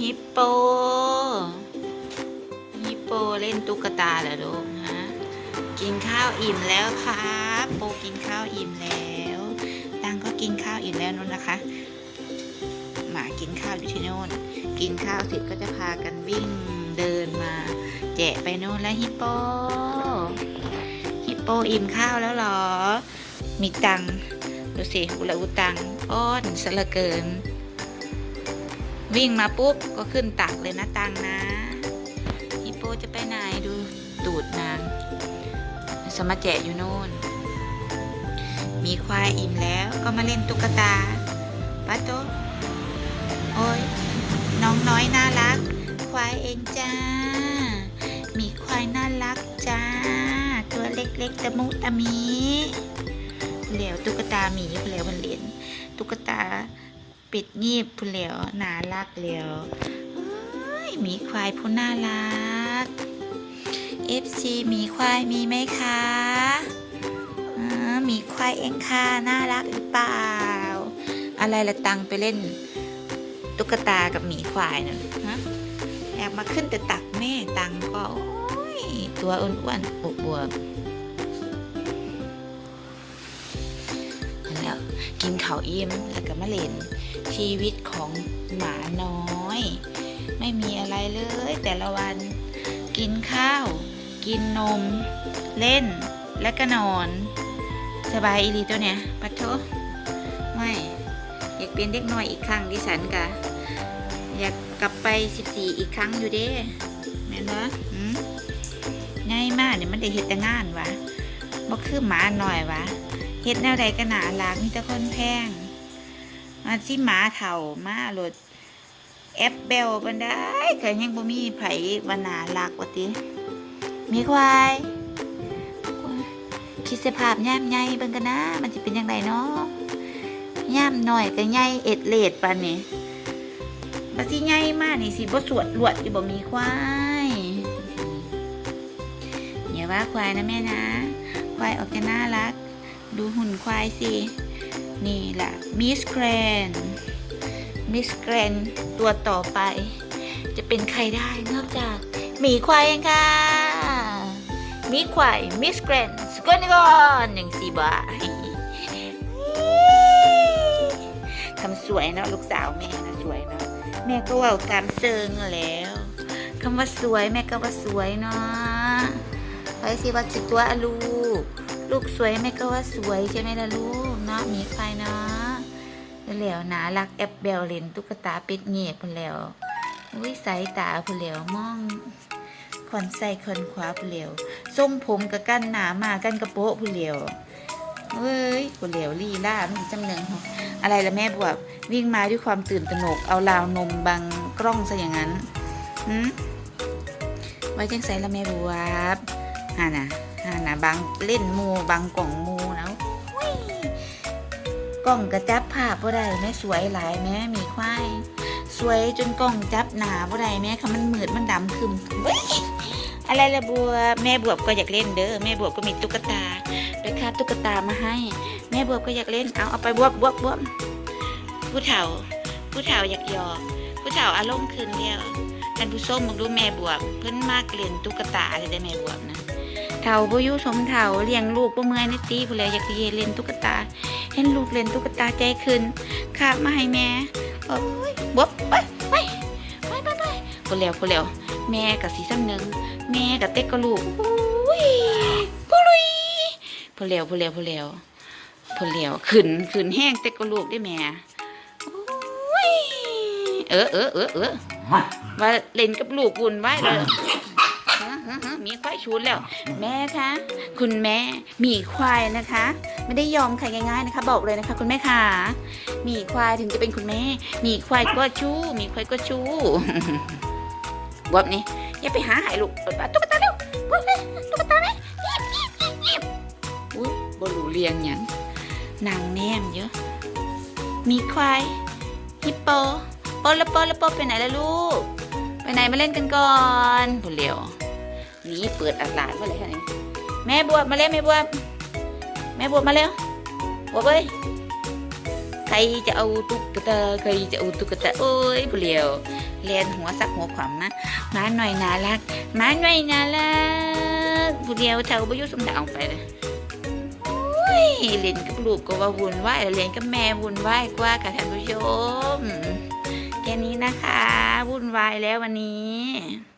ฮิปโป ฮิปโปเล่นตุ๊กตาเหรอลูกฮะ กินข้าวอิ่มแล้วครับโปกินข้าวอิ่มแล้ว ตังก็กินข้าวอิ่มแล้วนู่นนะคะ หมากินข้าวอยู่ที่โน่น กินข้าวเสร็จก็จะพากันวิ่งเดินมาแจะไปโน่นแล้วฮิปโป ฮิปโปอิ่มข้าวแล้วหรอ มีตังดูสิอุละอุตังอ้อนสละเกิน วิ่งมาปุ๊บก็ขึ้นตักเลยนะตังนะฮิปโปจะไปไหนดูตูดนางสมาแจอยู่โน่น มีควายอิ่มแล้วก็มาเล่นตุ๊กตาป้าโตโอ้ยน้องน้อยน่ารัก ควายเองจ้า มีควายน่ารักจ้า ตัวเล็กๆตะมุตะมีเหลวตุ๊กตาหมีเหลวมันเหรียญตุ๊กตา ปิดงีบผู้เหลวน่ารักเหลวเอ้ยหมีควายผู้น่ารัก FC หมีควายมีไหมคะมีควายเองค่ะน่ารักหรือเปล่า อะไรละตังไปเล่น ตุ๊กตากับหมีควายน่ะฮะแอบมาขึ้นแต่ตักแม่ตังก็โอ้ยตัวอ้วนๆบวบๆแล้วกินข้าวอิ่มแล้วก็มาเล่น ชีวิตของหมาน้อย ไม่มีอะไรเลย แต่ละวันกินข้าว กินนม เล่นและก็นอน สบายอีลีตัวเนี้ยปัดโทไม่อยากเป็นเด็กน้อยอีกครั้งดิฉันกะอยากกลับไป 14 อีกครั้งอยู่เด้แม่นบ่ง่ายมากเนี่ยมันได้เฮ็ดแต่งานวะบ่คือหมาหน่อยวะเฮ็ดแนวใดก็น่ารักมีแต่คนแพง มาสิหมาเฒ่ามาโลดแอปเบลบันไดก็ยังบ่มีไผวานารักว่าติมีควายคิดสภาพย่ามใหญ่เบิ่งกันนะ มันจะเป็นยังไงเนาะย่ามหน่อยก็ใหญ่เอ็ดเลดปานนี้บัดสิใหญ่มากนี่สิบ่สวดลวดอยู่บ่มีควายอย่าว่าควายนะแม่นะ ควายออกจะน่ารัก ดูหุ่นควายสิ นี่แหละมิสแกรนมิสแกรนตัวต่อไป จะเป็นใครได้นอกจากหมีควายเองค่ะมีควายมิสแกรนสกอนิกอนหนึ่งสีบาคำสวยเนาะลูกสาวแม่นะสวยเนาะแม่ก็ว่าตามเซิงแล้วคำว่าสวยแม่ก็ว่าสวยเนาะไปสิว่าจิตัวะลูก ลูกสวยแม่ก็ว่าสวยใช่ไหมล่ะลูก นาะมีควายเนาะแล้วนะรักแอปเบลเลนตุ๊กตาเป็ดเงียบพนแล้วอุ้ยสายตาผู้เหลวมองขอนใส่ขอนขวาผู้เหลวส้มผมกับกั้นหนามากันกระโปะผู้เหลวเอ้ยผู้เหลวลี่ล่ามีจำเนืองหออะไรละแม่บวบวิ่งมาด้วยความตื่นตระหนกเอาราวนมบังกล้องซะอย่างนั้นหืมไว้จังใส่ละแม่บวบฮานะฮานะบังเล่นมูบังกล่องมูแล้ว ล้องกระจับภาพบ่ได้แม่สวยหลายแม่มีควายสวยจนกล้องจับหนาบ่ได้แม่ค่ะมันมืดมันดำคึมอะไรละบัวแม่บวบก็อยากเล่นเด้อแม่บวบก็มีตุ๊กตาโดยค่าตุ๊กตามาให้ แม่บวบก็อยากเล่นเอาเอาไปบวบบวบบวบผู้เฒ่า ผู้เฒ่าอยากหยอกผู้เฒ่าอารมณ์คืนเดียวท่านผู้ชมมึงดูแม่บวบเพิ่นมากเล่นตุ๊กตาเลยได้แม่บวบนะ เฒ่าบ่อยู่สมเฒ่าเลี้ยงลูกบ่เมื่อยในตีผู้ใดอยากสิเล่นตุ๊กตา เห็นลูกเล่นตุ๊กตาใจขึ้นคาบมาให้แม่โอ้ยบวบไปไปไปไปไปพอแล้วพอแล้วแม่กับสีซ้ำหนึ่งแม่กับเต็กกระลูกอุ้ยพลุยพอแล้วพอแล้วพอแล้วพอแล้วขึ้นขึ้นแห้งเต็กกระลูกได้แม่โอ้ยเออเออเออเออว่าเล่นกับลูกวุ่นไว้เลย ฮะฮะมีควายชูนแล้ว แม่คะ คุณแม่มีควายนะคะ ไม่ได้ยอมใครง่ายๆนะคะ บอกเลยนะคะ คุณแม่ค่ะมีควายถึงจะเป็นคุณแม่ มีควายก็ชู้มีควายก็ชู้วบนี่อย่าไปหาหายลูกตุ๊กตาเร็วบบตุ๊กตาไหมเงียบเงียบเงบเงียบอุ้ยบรูเรียงหยังนางแนมเยอะ มีควายฮิปโปโปละโปละโปไปไหนแล่ะลูก ไปไหนมาเล่นกันก่อนเร็ว นี่เปิดอาลาดว่าอะไรคะนี่แม่บวบมาเร็วแม่บวบแม่บวบมาเร็วบวบเอ้ยใครจะเอาตุ๊กตาใครจะเอาตุ๊กตาโอ้ยผู้เลียวเรียนหัวสักหัวขวำนะมาหน่อยน่ารักมาหน่อยน่ารักผู้เดียวเท่าบอยุสมดาวไปเลยโอ้ยเรียนกับลูกก็ว่าวุ่นวายเรียนกับแม่วุ่นวายกว่าค่ะท่านผู้ชมแค่นี้นะคะวุ่นวายแล้ววันนี้